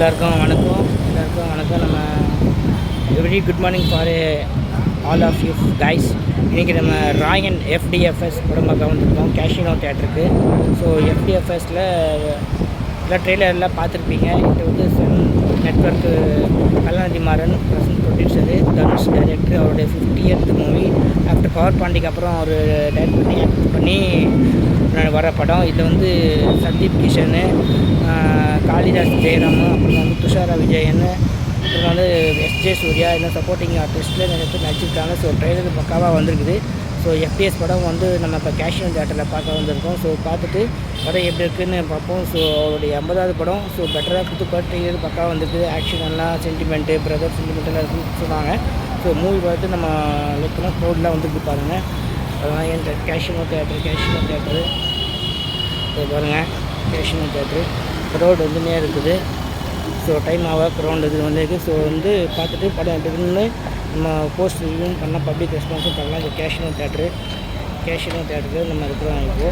எல்லாருக்கும் வணக்கம். எல்லாருக்கும் வணக்கம். நம்ம very good morning for all of you guys இன்றைக்கி நம்ம ராயன் எஃப்டிஎஃப்எஸ் உடம்பாக வந்துருக்கோம். வந்திருக்கோம் கேஷினோ தேட்டருக்கு ஸோ எஃப்டிஎஃப்எஸில் எல்லாம் ட்ரெய்லர்லாம் பார்த்துருப்பீங்க. இது வந்து Sun network Kalanithi Maran present producer Dhanush director அவருடைய fifty fiftieth movie after power பாண்டிக்கு அப்புறம் அவர் டைரக்ட் பண்ணி ஆக்ட் பண்ணி வர படம். இதில் வந்து சந்தீப் கிஷனு காளிதாஸ் ஜெயராமு அப்புறம் வந்து துஷாரா விஜயன் அப்புறம் வந்து எஸ்ஜே சூர்யா இன்னும் சப்போர்ட்டிங் ஆர்டிஸ்ட்டில் நிறைய பேர் நடிச்சிருக்காங்க. ஸோ ட்ரெயிலர் பக்காவாக வந்திருக்குது. ஸோ எஃப்டிஎஸ் படம் வந்து நம்ம இப்போ கேஷியன் தேட்டரில் பார்க்க வந்திருக்கோம். ஸோ பார்த்துட்டு படம் எப்படி இருக்குதுன்னு பார்ப்போம். ஸோ அவருடைய ஐம்பதாவது படம். ஸோ பெட்டராக கொடுத்து ட்ரெயிலர் பக்காக வந்திருக்கு ஆக்ஷன் எல்லாம் சென்டிமெண்ட்டு பிரதர் சென்டிமெண்ட்டெல்லாம் இருக்குன்னு சொன்னாங்க. ஸோ மூவி பார்த்து நம்ம லுக்கெல்லாம் க்ரௌட்லாம் வந்துருக்கு பாருங்கள் அதெல்லாம் என் கேஷினோ தேட்டர் கேஷினோ தேட்டரு இது பாருங்கள் கேஷினோ தேட்ரு க்ரௌண்டு வந்து நேரம் இருக்குது. ஸோ டைம் ஆக க்ரௌண்ட் இது வந்து ஸோ வந்து பார்த்துட்டு படம் எடுக்கணும்னு நம்ம போஸ்ட் ரிவ்யூ பண்ணால் பப்ளிக் ரெஸ்பான்ஸும் பண்ணலாம். இது கேஷினோ தேட்ரு கேஷினோ தேட்டருக்கு நம்ம இருக்கிறோம் இப்போது